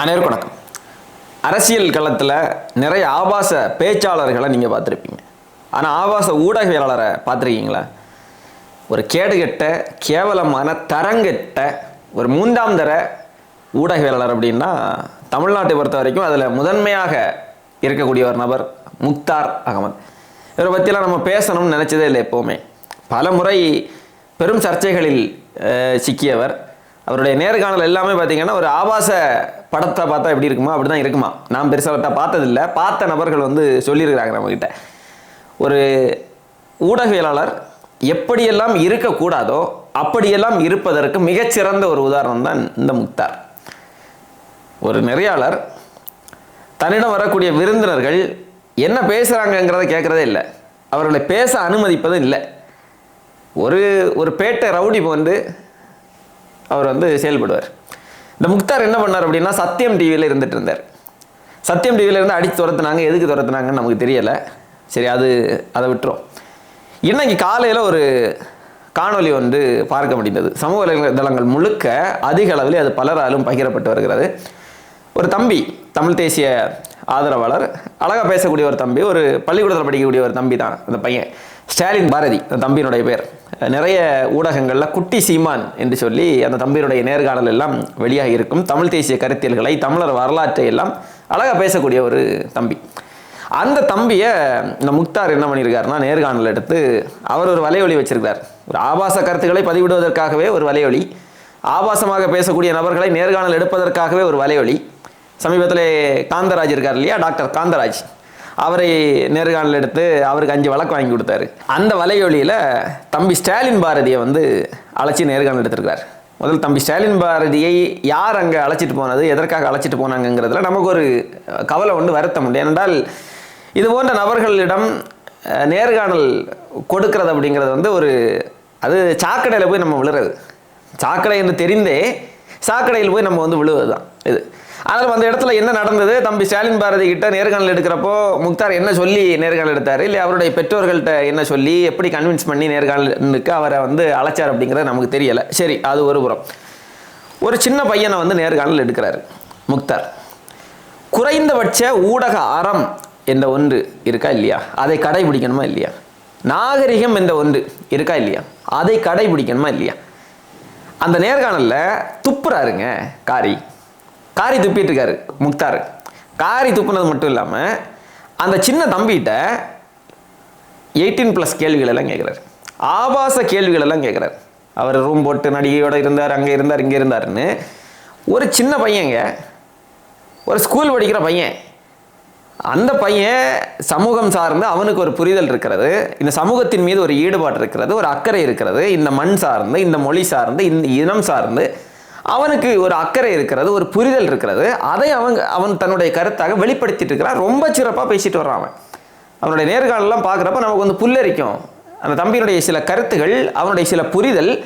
அனைவருக்கும் வணக்கம். அரசியல் களத்தில் நிறைய ஆபாச பேச்சாளர்களை நீங்கள் பார்த்துருப்பீங்க. ஆனால் ஆபாச ஊடகவியலாளரை பார்த்துருக்கீங்களா? ஒரு கேடுகட்ட கேவலமான தரங்கெட்ட ஒரு மூன்றாம் தர ஊடகவியலாளர் அப்படின்னா தமிழ்நாட்டை பொறுத்த வரைக்கும் அதில் முதன்மையாக இருக்கக்கூடிய ஒரு நபர் முக்தார் அகமது. இவரை பற்றிலாம் நம்ம பேசணும்னு நினச்சதே இல்லை எப்போவுமே. பல முறை பெரும் சர்ச்சைகளில் சிக்கியவர். அவருடைய நேர்காணல் எல்லாமே பார்த்தீங்கன்னா ஒரு ஆபாச படத்தை பார்த்தா எப்படி இருக்குமா? அப்படி தான் இருக்குமா நான் பெருசாக பார்த்ததில்லை. பார்த்த நபர்கள் வந்து சொல்லியிருக்கிறாங்க நம்மக்கிட்ட ஒரு ஊடகவியலாளர் எப்படியெல்லாம் இருக்கக்கூடாதோ அப்படியெல்லாம் இருப்பதற்கு மிகச்சிறந்த ஒரு உதாரணம் தான் இந்த முக்தார். ஒரு நெறியாளர் தன்னிடம் வரக்கூடிய விருந்தினர்கள் என்ன பேசுகிறாங்கங்கிறத கேட்குறதே இல்லை. அவர்களை பேச அனுமதிப்பதும் இல்லை. ஒரு ஒரு பேட்டை ரவுடி வந்து அவர் வந்து செயல்படுவார். இந்த முக்தார் என்ன பண்ணார் அப்படின்னா சத்தியம் டிவியில் இருந்துட்டு இருந்தார். சத்தியம் டிவியில் இருந்து அடித்து துரத்துனாங்க. எதுக்கு துரத்துனாங்கன்னு நமக்கு தெரியலை. சரி அது அதை விட்டுரும். இன்னைக்கு காலையில் ஒரு காணொளி வந்து பார்க்க முடிந்தது. சமூக வலைதளங்கள் முழுக்க அதிக அளவில் அது பலராலும் பகிரப்பட்டு வருகிறது. ஒரு தம்பி தமிழ் தேசிய ஆதரவாளர் அழகாக பேசக்கூடிய ஒரு தம்பி ஒரு பள்ளிக்கூடத்தில் படிக்கக்கூடிய ஒரு தம்பி தான் அந்த பையன். ஸ்டாலின் பாரதி அந்த தம்பியினுடைய பேர். நிறைய ஊடகங்களில் குட்டி சீமான் என்று சொல்லி அந்த தம்பியினுடைய நேர்காணல் எல்லாம் வெளியாக இருக்கும். தமிழ் தேசிய கருத்தியல்களை தமிழர் வரலாற்றை எல்லாம் அழகாக பேசக்கூடிய ஒரு தம்பி. அந்த தம்பியை இந்த முக்தார் என்ன பண்ணியிருக்காருன்னா நேர்காணல் எடுத்து அவர் ஒரு வலையொலி வச்சிருக்கார் ஒரு ஆபாச கருத்துக்களை பதிவிடுவதற்காகவே ஒரு வலையொலி ஆபாசமாக பேசக்கூடிய நபர்களை நேர்காணல் எடுப்பதற்காகவே ஒரு வலையொலி. சமீபத்தில் காந்தராஜ் இருக்கார் இல்லையா? டாக்டர் காந்தராஜ். அவரை நேர்காணல் எடுத்து அவருக்கு அஞ்சு வழக்கு வாங்கி கொடுத்தாரு. அந்த வலையொலியில் தம்பி ஸ்டாலின் பாரதியை வந்து அழைச்சி நேர்காணல் எடுத்திருக்கார். முதல் தம்பி ஸ்டாலின் பாரதியை யார் அங்கே அழைச்சிட்டு போனது எதற்காக அழைச்சிட்டு போனாங்கங்கிறதுல நமக்கு ஒரு கவலை உண்டு வருத்தம் உண்டு. ஏனென்றால் இது போன்ற நபர்களிடம் நேர்காணல் கொடுக்கறது அப்படிங்கிறது வந்து ஒரு அது சாக்கடையில் போய் நம்ம விழுறது. சாக்கடை என்று தெரிந்தே சாக்கடையில் போய் நம்ம வந்து விழுவது தான் இது. அதனால் அந்த இடத்துல என்ன நடந்தது? தம்பி ஸ்டாலின் பாரதி கிட்ட நேர்காணல் எடுக்கிறப்போ முக்தார் என்ன சொல்லி நேர்காணல் எடுத்தார்? இல்லை அவருடைய பெற்றோர்கள்ட்ட என்ன சொல்லி எப்படி கன்வின்ஸ் பண்ணி நேர்காணலுக்கு அவரை வந்து அழைச்சார் அப்படிங்கிறது நமக்கு தெரியலை. சரி அது ஒரு புறம். ஒரு சின்ன பையனை வந்து நேர்காணல் எடுக்கிறாரு முக்தார். குறைந்தபட்ச ஊடக அறம் என்ற ஒன்று இருக்கா இல்லையா? அதை கடைபிடிக்கணுமா இல்லையா? நாகரிகம் என்ற ஒன்று இருக்கா இல்லையா? அதை கடைபிடிக்கணுமா இல்லையா? அந்த நேர்காணலில் துப்புறாருங்க காரி. காரி துப்பிட்டு இருக்காரு முக்தார். காரி துப்புனது மட்டும் இல்லாமல் அந்த சின்ன தம்பிகிட்ட எயிட்டீன் ப்ளஸ் கேள்விகள் எல்லாம் கேட்குறாரு ஆபாச கேள்விகள் எல்லாம் கேட்குறாரு அவர் ரூம் போட்டு நடிகையோட இருந்தார் அங்கே இருந்தார் இங்கே இருந்தாருன்னு. ஒரு சின்ன பையங்க ஒரு ஸ்கூல் படிக்கிற பையன். அந்த பையன் சமூகம் சார்ந்து அவனுக்கு ஒரு புரிதல் இருக்கிறது. இந்த சமூகத்தின் மீது ஒரு ஈடுபாடு இருக்கிறது ஒரு அக்கறை இருக்கிறது. இந்த மண் சார்ந்து இந்த மொழி சார்ந்து இந்த இனம் சார்ந்து அவனுக்கு ஒரு அக்கறை இருக்கிறது ஒரு புரிதல் இருக்கிறது. அதை அவங்க அவன் தன்னுடைய கருத்தாக வெளிப்படுத்திட்டு இருக்கிறான். ரொம்ப சிறப்பாக பேசிட்டு வர்றான் அவன். அவனுடைய நேர்காணலாம் பார்க்குறப்ப நமக்கு வந்து புல்லரிக்கும். அந்த தம்பியினுடைய சில கருத்துகள் அவனுடைய சில புரிதல்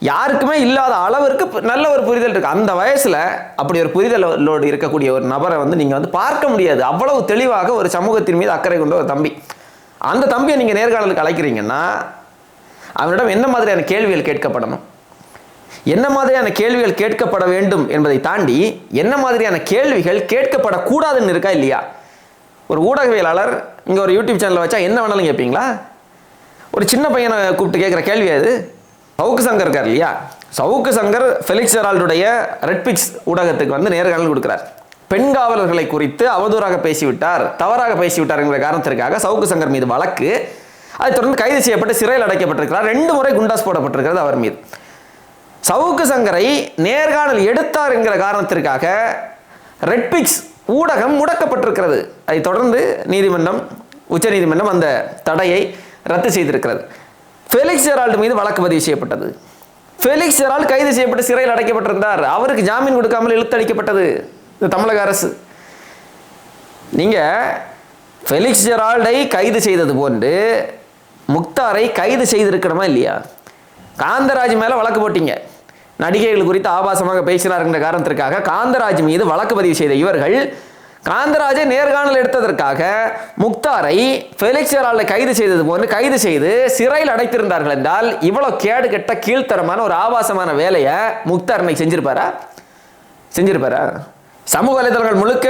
யாருக்குமே இல்லாத அளவிற்கு பு- நல்ல ஒரு புரிதல் இருக்கு. அந்த வயசுல அப்படி ஒரு புரிதலோடு இருக்கக்கூடிய ஒரு நபரை வந்து நீங்க வந்து பார்க்க முடியாது. அவ்வளவு தெளிவாக ஒரு சமூகத்தின் மீது அக்கறை கொண்ட ஒரு தம்பி. அந்த தம்பியை நீங்க நேர்காணலுக்கு அழைக்கிறீங்கன்னா அவனிடம் என்ன மாதிரியான கேள்விகள் கேட்கப்படணும்? என்ன மாதிரியான கேள்விகள் கேட்கப்பட வேண்டும் என்பதை தாண்டி என்ன மாதிரியான கேள்விகள் கேட்கப்படக்கூடாதுன்னு இருக்கா இல்லையா? ஒரு ஊடகவியலாளர் இங்கே ஒரு யூடியூப் சேனலில் வச்சா என்ன வேணாலும் கேட்பீங்களா? ஒரு சின்ன பையனை கூப்பிட்டு கேட்குற கேள்வி அது. சவுக்கு சங்கர் இருக்கார் இல்லையா? சவுக்கு சங்கர் ஃபெலிக்ஸ் ஜெரால்டுடைய ரெட் பிக்ஸ் ஊடகத்துக்கு வந்து நேர்காணல் கொடுக்குறார். பெண் காவலர்களை குறித்து அவதூறாக பேசிவிட்டார் தவறாக பேசிவிட்டார் என்கிற காரணத்திற்காக சவுக்கு சங்கர் மீது வழக்கு. அதைத் தொடர்ந்து கைது செய்யப்பட்டு சிறையில் அடைக்கப்பட்டிருக்கிறார். ரெண்டு முறை குண்டாஸ் போடப்பட்டிருக்கிறது அவர் மீது. சவுக்கு சங்கரை நேர்காணல் எடுத்தார் என்கிற காரணத்திற்காக ரெட்பிக்ஸ் ஊடகம் முடக்கப்பட்டிருக்கிறது. அதைத் தொடர்ந்து நீதிமன்றம் உச்சநீதிமன்றம் அந்த தடையை ரத்து செய்திருக்கிறது. ஃபெலிக்ஸ் ஜெரால்டு மீது வழக்கு பதிவு செய்யப்பட்டது. ஃபெலிக்ஸ் ஜெரால்டு கைது செய்யப்பட்டு சிறையில் அடைக்கப்பட்டிருந்தார். அவருக்கு ஜாமீன் கொடுக்காமல் இழுத்தடிக்கப்பட்டது. இந்த தமிழக அரசு. நீங்கள் ஃபெலிக்ஸ் ஜெரால்டை கைது செய்தது போன்று முக்தாரை கைது செய்திருக்கணுமா இல்லையா? காந்தராஜ் மேலே வழக்கு போட்டீங்க. நடிகைகள் குறித்து ஆபாசமாக பேசினார்கிற காரணத்திற்காக காந்தராஜ் மீது வழக்கு பதிவு செய்த இவர்கள் காந்தராஜை நேர்காணல் எடுத்ததற்காக முக்தாரை ஃபெலிக்ஸ் ஜெரால்டை கைது செய்தது போன்று கைது செய்து சிறையில் அடைத்திருந்தார்கள் என்றால் இவ்வளோ கேடு கெட்ட கீழ்த்தரமான ஒரு ஆபாசமான வேலையை முக்தார் இன்னைக்கு செஞ்சிருப்பாரா? செஞ்சிருப்பாரா? சமூக வலைதளங்கள் முழுக்க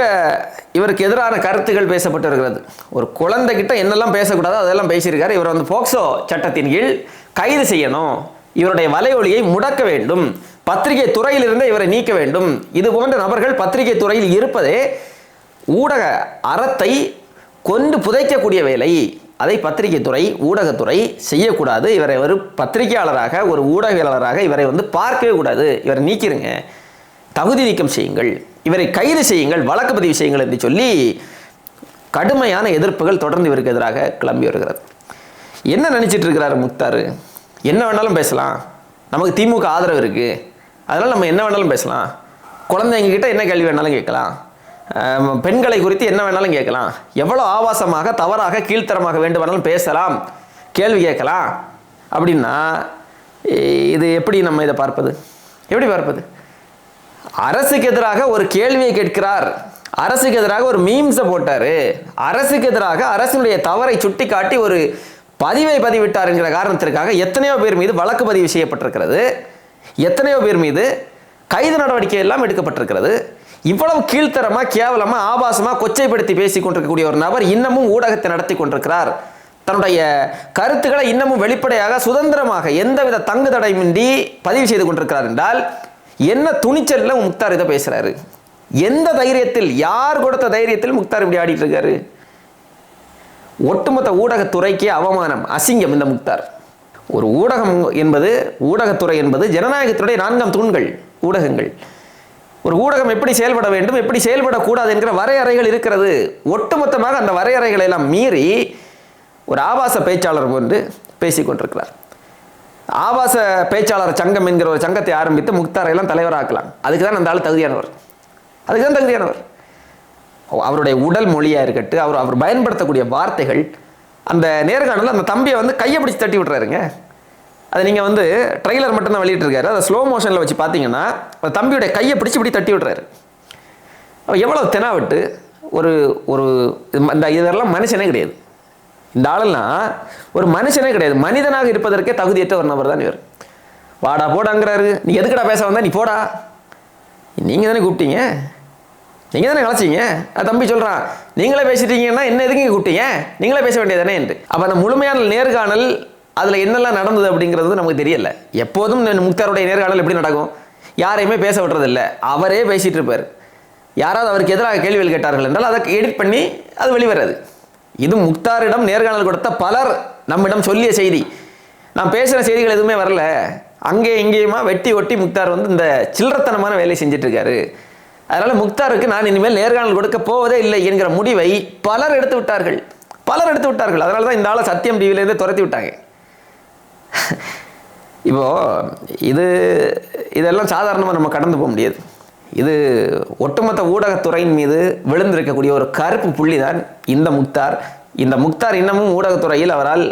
இவருக்கு எதிரான கருத்துகள் பேசப்பட்டு இருக்கிறது ஒரு குழந்தைகிட்ட என்னெல்லாம் பேசக்கூடாதோ அதெல்லாம் பேசியிருக்காரு. இவர் வந்து போக்சோ சட்டத்தின் கீழ் கைது செய்யணும். இவருடைய வலையொலியை முடக்க வேண்டும். பத்திரிகை துறையிலிருந்து இவரை நீக்க வேண்டும். இது போன்ற நபர்கள் பத்திரிகை துறையில் இருப்பதே ஊடக அறத்தை கொண்டு புதைக்கக்கூடிய வேலை. அதை பத்திரிகை துறை ஊடகத்துறை செய்யக்கூடாது. இவரை ஒரு பத்திரிகையாளராக ஒரு ஊடகவியலாளராக இவரை வந்து பார்க்கவே கூடாது. இவரை நீக்கிருங்க. தகுதி நீக்கம் செய்யுங்கள். இவரை கைது செய்யுங்கள். வழக்கு பதிவு செய்யுங்கள் என்று சொல்லி கடுமையான எதிர்ப்புகள் தொடர்ந்து இவருக்கு எதிராக கிளம்பி வருகிறது. என்ன நினைச்சிட்டு இருக்கிறாரு முக்தார்? என்ன வேணாலும் பேசலாம். நமக்கு திமுக ஆதரவு இருக்குது அதனால் நம்ம என்ன வேணாலும் பேசலாம். குழந்தைங்கக்கிட்ட என்ன கேள்வி வேணாலும் கேட்கலாம். பெண்களை குறித்து என்ன வேணாலும் கேட்கலாம். எவ்வளோ ஆபாசமாக தவறாக கீழ்த்தரமாக வேண்டுமானாலும் பேசலாம். கேள்வி கேட்கலாம். அப்படின்னா இது எப்படி நம்ம இதை பார்ப்பது? எப்படி பார்ப்பது? அரசுக்கு எதிராக ஒரு கேள்வியை கேட்கிறார். அரசுக்கு எதிராக ஒரு மீம்ஸை போட்டார். அரசுக்கு எதிராக அரசினுடைய தவறை சுட்டிக்காட்டி ஒரு பதிவை பதிவிட்டார் என்கிற காரணத்திற்காக எத்தனையோ பேர் மீது வழக்கு பதிவு செய்யப்பட்டிருக்கிறது. எத்தனையோ பேர் மீது கைது நடவடிக்கை எல்லாம் எடுக்கப்பட்டிருக்கிறது. இவ்வளவு கீழ்த்தரமாக கேவலமாக ஆபாசமாக கொச்சைப்படுத்தி பேசி கொண்டிருக்கக்கூடிய ஒரு நபர் இன்னமும் ஊடகத்தை நடத்தி கொண்டிருக்கிறார். தன்னுடைய கருத்துக்களை இன்னமும் வெளிப்படையாக சுதந்திரமாக எந்தவித தங்கு தடையின்றி பதிவு செய்து கொண்டிருக்கிறார் என்றால் என்ன துணிச்சலில் முக்தார் இதை பேசுகிறாரு எந்த தைரியத்தில் யார் கொடுத்த தைரியத்தில் முக்தார் இப்படி ஆடிட்டு இருக்காரு? ஒட்டுமொத்த ஊடகத்துறைக்கே அவமானம் அசிங்கம் இந்த முக்தார். ஒரு ஊடகம் என்பது ஊடகத்துறை என்பது ஜனநாயகத்துடைய நான்காம் தூண்கள் ஊடகங்கள். ஒரு ஊடகம் எப்படி செயல்பட வேண்டும் எப்படி செயல்படக்கூடாது என்கிற வரையறைகள் இருக்கிறது. ஒட்டுமொத்தமாக அந்த வரையறைகளை எல்லாம் மீறி ஒரு ஆபாச பேச்சாளர் போன்று பேசிக்கொண்டிருக்கிறார் ஆபாச பேச்சாளர் சங்கம் என்கிற ஒரு சங்கத்தை ஆரம்பித்து முக்தாரையெல்லாம் தலைவராக்கலாம். அதுக்கு தான் அந்த ஆள் தகுதியானவர். அதுக்கு தான் தகுதியானவர். அவருடைய உடல் மொழியாக இருக்கட்டும் அவர் அவர் பயன்படுத்தக்கூடிய வார்த்தைகள் அந்த நேர்காணலில் அந்த தம்பியை வந்து கையை பிடிச்சி தட்டி விட்றாருங்க அதை நீங்கள் வந்து ட்ரெய்லர் மட்டும்தான் வெளியிட்டிருக்காரு. அதை ஸ்லோ மோஷனில் வச்சு பார்த்தீங்கன்னா அந்த தம்பியுடைய கையை பிடிச்சி இப்படி தட்டி விட்றாரு அவர் எவ்வளோ தெனாவிட்டு ஒரு ஒரு இந்த இதெல்லாம் மனுஷனே கிடையாது. இந்த ஆளெல்லாம் ஒரு மனுஷனே கிடையாது. மனிதனாக இருப்பதற்கே தகுதியற்ற ஒரு நபர் தான் இவர். வாடா போடாங்கிறாரு. நீ எதுக்குடா பேச வந்தா? நீ போடா. நீங்கள் தானே கூப்பிட்டீங்க. நீங்கள் தானே கலைச்சிங்க தம்பி சொல்கிறான் நீங்களே பேசிட்டீங்கன்னா என்ன எதுக்கு கூப்பிட்டீங்க? நீங்களே பேச வேண்டியதானே என்று. அப்போ அந்த முழுமையான நேர்காணல் அதில் என்னெல்லாம் நடந்தது அப்படிங்கிறது நமக்கு தெரியல. எப்போதும் முக்தாருடைய நேர்காணல் எப்படி நடக்கும்? யாரையுமே பேச விடுறதில்ல. அவரே பேசிகிட்டு இருப்பார். யாராவது அவருக்கு எதிராக கேள்விகள் கேட்டார்கள் என்றால் அதை எடிட் பண்ணி அது வெளிவராது. இது முக்தாரிடம் நேர்காணல் கொடுத்த பலர் நம்மிடம் சொல்லிய செய்தி. நான் பேசுகிற செய்திகள் எதுவுமே வரல. அங்கே இங்கேயுமா வெட்டி ஒட்டி முக்தார் வந்து இந்த சில்லறத்தனமான வேலையை செஞ்சிட்ருக்காரு இருக்காரு. அதனால முக்தாருக்கு நான் இனிமேல் நேர்காணல் கொடுக்க போவதே இல்லை என்கிற முடிவை பலர் எடுத்து விட்டார்கள். பலர் எடுத்து விட்டார்கள். அதனால தான் இந்த ஆளை சத்தியம் டிவிலேருந்து துரத்தி விட்டாங்க. இப்போ இது இதெல்லாம் சாதாரணமாக நம்ம கடந்து போக முடியாது. இது ஒட்டுமொத்த ஊடகத்துறையின் மீது விழுந்திருக்கக்கூடிய ஒரு கருப்பு புள்ளி தான் இந்த முக்தார். இந்த முக்தார் இன்னமும் ஊடகத்துறையில் அவரால்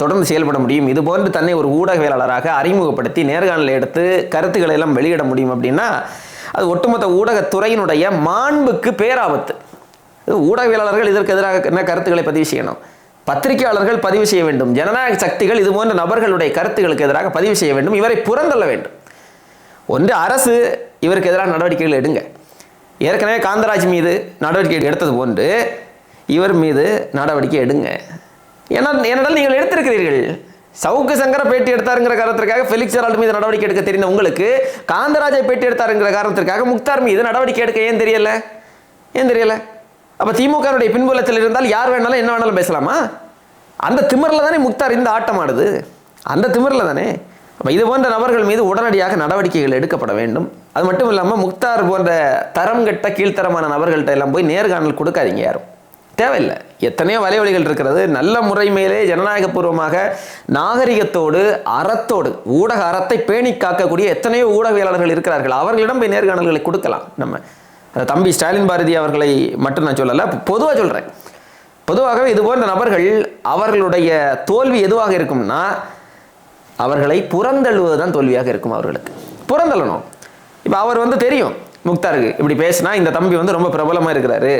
தொடர்ந்து செயல்பட முடியும். இது போன்று தன்னை ஒரு ஊடகவியலாளராக அறிமுகப்படுத்தி நேர்காணல் எடுத்து கருத்துக்களை எல்லாம் வெளியிட முடியும் அப்படின்னா அது ஒட்டுமொத்த ஊடகத்துறையினுடைய மாண்புக்கு பேராபத்து. ஊடகவியலாளர்கள் இதற்கு எதிராக என்ன கருத்துக்களை பதிவு செய்யணும்? பத்திரிகையாளர்கள் பதிவு செய்ய வேண்டும். ஜனநாயக சக்திகள் இது போன்ற நபர்களுடைய கருத்துக்களுக்கு எதிராக பதிவு செய்ய வேண்டும். இவரை புறந்தள்ள வேண்டும். ஒன்று அரசு இவருக்கு எதிராக நடவடிக்கைகள் எடுங்க. ஏற்கனவே காந்தராஜ் மீது நடவடிக்கை எடுத்தது போன்று இவர் மீது நடவடிக்கை எடுங்க. ஏன்னா ஏனென்றால் நீங்கள் எடுத்திருக்கிறீர்கள். சவுக்கு சங்கர பேட்டி எடுத்தாருங்கிற காரணத்திற்காக ஃபெலிக்ஸ் ஜெரால்டு மீது நடவடிக்கை எடுக்க தெரிந்த உங்களுக்கு காந்தராஜை பேட்டி எடுத்தாருங்கிற காரணத்திற்காக முக்தார் மீது நடவடிக்கை எடுக்க ஏன் தெரியல? ஏன் தெரியல? அப்போ திமுகவுடைய பின்புலத்தில் இருந்தால் யார் வேணாலும் என்ன வேணாலும் பேசலாமா? அந்த திமிரில் தானே முக்தார் இந்த ஆட்டம் ஆடுது. அந்த திமிரில் தானே. அப்போ இது போன்ற நபர்கள் மீது உடனடியாக நடவடிக்கைகள் எடுக்கப்பட வேண்டும். அது மட்டும் இல்லாமல் முக்தார் போன்ற தரம் கெட்ட கீழ்த்தரமான நபர்கள்ட்ட எல்லாம் போய் நேர்காணல் கொடுக்காதீங்க யாரும். தேவையில்லை. எத்தனையோ வலைவழிகள் இருக்கிறது. நல்ல முறைமையிலே ஜனநாயகபூர்வமாக நாகரிகத்தோடு அறத்தோடு ஊடக அறத்தை பேணி காக்கக்கூடிய எத்தனையோ ஊடகவியலாளர்கள் இருக்கிறார்கள். அவர்களிடம் போய் நேர்காணல்களை கொடுக்கலாம். நம்ம அந்த தம்பி ஸ்டாலின் பாரதி அவர்களை மட்டும் நான் சொல்லலை பொதுவாக சொல்கிறேன் பொதுவாகவே இது போன்ற நபர்கள் அவர்களுடைய தோல்வி எதுவாக இருக்கும்னா அவர்களை புறந்தழுவது தான் தோல்வியாக இருக்கும் அவர்களுக்கு. புறந்தள்ளணும். இப்போ அவர் வந்து தெரியும் முக்தாருக்கு இப்படி பேசினா இந்த தம்பி வந்து ரொம்ப பிரபலமாக இருக்கிறாரு.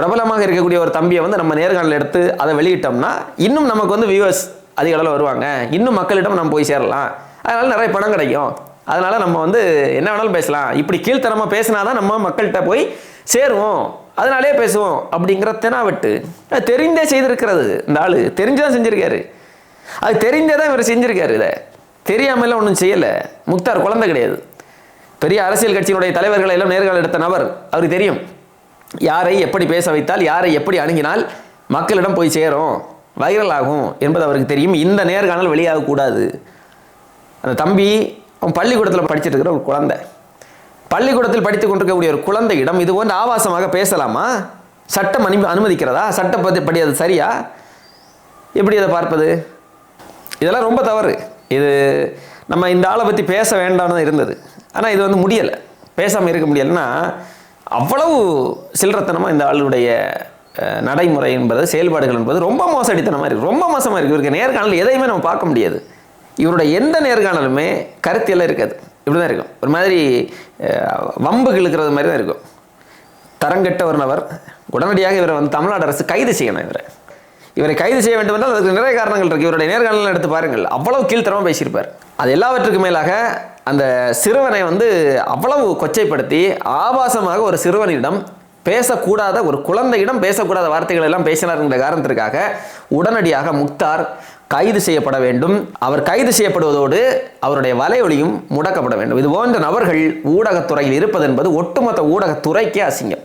பிரபலமாக இருக்கக்கூடிய ஒரு தம்பியை வந்து நம்ம நேர்காணல் எடுத்து அதை வெளியிட்டோம்னா இன்னும் நமக்கு வந்து வியூவர்ஸ் அதிக அளவில் வருவாங்க. இன்னும் மக்களிடம் நம்ம போய் சேரலாம். அதனால நிறைய பணம் கிடைக்கும். அதனால நம்ம வந்து என்ன வேணாலும் பேசலாம். இப்படி கீழ்த்தனமாக பேசினாதான் நம்ம மக்கள்கிட்ட போய் சேருவோம். அதனாலே பேசுவோம் அப்படிங்கிற தெனாவெட்டு. தெரிந்தே செய்திருக்கிறது. இந்த ஆள் தெரிஞ்சுதான் செஞ்சிருக்காரு. அது தெரிந்தே தான் இவர் செஞ்சிருக்காரு இதை. தெரியாமலாம் ஒன்றும் செய்யலை. முக்தார் குழந்தை கிடையாது. பெரிய அரசியல் கட்சியினுடைய தலைவர்களை எல்லாம் நேர்காணல் எடுத்த நபர். அவருக்கு தெரியும். யாரை எப்படி பேச வைத்தால் யாரை எப்படி அணுகினால் மக்களிடம் போய் சேரும். வைரல் ஆகும் என்பது அவருக்கு தெரியும். இந்த நேர்காணல் வெளியாகக்கூடாது அந்த தம்பி அவன் பள்ளிக்கூடத்தில் படிச்சுட்டு இருக்கிற ஒரு குழந்தை. பள்ளிக்கூடத்தில் படித்து கொண்டிருக்கக்கூடிய ஒரு குழந்தையிடம் இது போன்ற ஆபாசமாக பேசலாமா? சட்டம் அனுமதி அனுமதிக்கிறதா? சட்டப்படி படி அது சரியா? எப்படி அதை பார்ப்பது? இதெல்லாம் ரொம்ப தவறு. இது நம்ம இந்த ஆளை பற்றி பேச வேண்டாம்னு தான் இருந்தது. ஆனால் இது வந்து முடியலை. பேசாமல் இருக்க முடியலைன்னா அவ்வளவு சில்லறத்தனமாக இந்த ஆளுடைய நடைமுறை என்பது செயல்பாடுகள் என்பது ரொம்ப மோசடித்தனமாக இருக்குது ரொம்ப மோசமாக இருக்குது இவருக்கு நேர்காணல் எதையுமே நம்ம பார்க்க முடியாது. இவருடைய எந்த நேர்காணலுமே கருத்தியெல்லாம் இருக்காது. இப்படி தான் இருக்கும். ஒரு மாதிரி வம்பு இழுக்கிறது மாதிரி தான் இருக்கும். தரங்கெட்ட ஒரு நபர் உடனடியாக இவரை வந்து தமிழ்நாடு அரசு கைது செய்யணும் இவரை. இவரை கைது செய்ய வேண்டும் என்றால் அதுக்கு நிறைய காரணங்கள் இருக்குது இவருடைய நேர்காணல் எடுத்து பாருங்கள். அவ்வளவு கீழ்த்தரமாக பேசியிருப்பார். அது எல்லாவற்றுக்கு மேலாக அந்த சிறுவனை வந்து அவ்வளவு கொச்சைப்படுத்தி ஆபாசமாக ஒரு சிறுவனிடம் பேசக்கூடாத ஒரு குழந்தையிடம் பேசக்கூடாத வார்த்தைகள் எல்லாம் பேசினார் என்ற காரணத்திற்காக உடனடியாக முக்தார் கைது செய்யப்பட வேண்டும். அவர் கைது செய்யப்படுவதோடு அவருடைய வலையொலியும் முடக்கப்பட வேண்டும். இது போன்ற நபர்கள் ஊடகத்துறையில் இருப்பது என்பது ஒட்டுமொத்த ஊடகத்துறைக்கே அசிங்கம்.